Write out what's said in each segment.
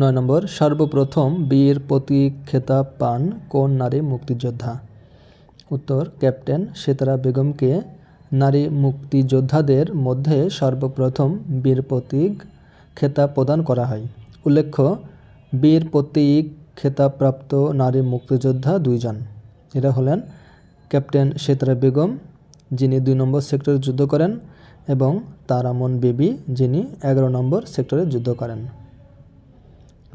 নয় নম্বর, সর্বপ্রথম বীর প্রতীক খেতাব পান কোন নারী মুক্তিযোদ্ধা? উত্তর, ক্যাপ্টেন সেতারা বেগমকে নারী মুক্তিযোদ্ধাদের মধ্যে সর্বপ্রথম বীর প্রতীক খেতাব প্রদান করা হয়। উল্লেখ্য, বীর প্রতীক খেতাবপ্রাপ্ত নারী মুক্তিযোদ্ধা দুইজন। এরা হলেন ক্যাপ্টেন সেতারা বেগম, যিনি দুই নম্বর সেক্টরে যুদ্ধ করেন, এবং তারামন বেবি, যিনি এগারো নম্বর সেক্টরে যুদ্ধ করেন।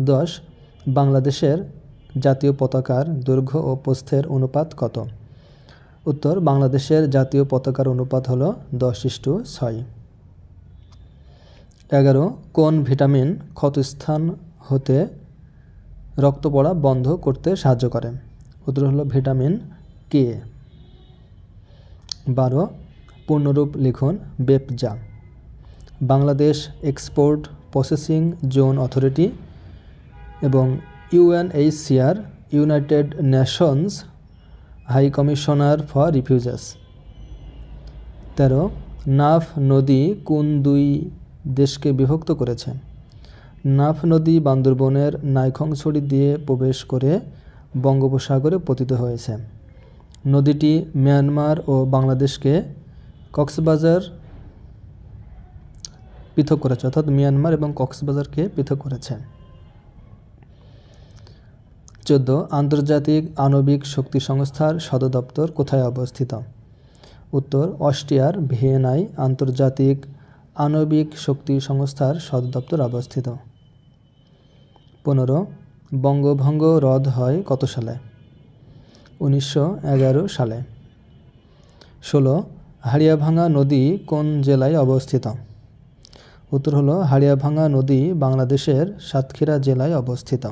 দশ, বাংলাদেশের জাতীয় পতাকার দৈর্ঘ্য ও প্রস্থের অনুপাত কত? উত্তর, বাংলাদেশের জাতীয় পতাকার অনুপাত হল দশ ইস্টু ছয়। এগারো, কোন ভিটামিন ক্ষতস্থান হতে রক্ত পড়া বন্ধ করতে সাহায্য করে? উত্তর হলো ভিটামিন কে বারো, পূর্ণরূপ লিখুন BEPZA. Bangladesh export processing zone authority এবং UNHCR united nations high commissioner for refugees. তেরো, নাফ নদী কোন দুই দেশকে বিভক্ত করেছে? নাফ নদী বান্দরবনের নাইখংছড়ি দিয়ে প্রবেশ করে বঙ্গোপসাগরে পতিত হয়েছে। নদীটি মিয়ানমার ও বাংলাদেশকে কক্সবাজার পৃথক করেছে, অর্থাৎ মিয়ানমার এবং কক্সবাজারকে পৃথক করেছে। চোদ্দ, আন্তর্জাতিক আণবিক শক্তি সংস্থার সদর দপ্তর কোথায় অবস্থিত? উত্তর, অস্ট্রিয়ার ভিয়েনায় আন্তর্জাতিক আণবিক শক্তি সংস্থার সদর দপ্তর অবস্থিত। পনেরো, বঙ্গভঙ্গ রদ হয় কত সালে? উনিশশো এগারো সালে। ষোলো হাড়িয়াভাঙা নদী কোন জেলায় অবস্থিত? উত্তর হলো হাড়িয়াভাঙা নদী বাংলাদেশের সাতক্ষীরা জেলায় অবস্থিত।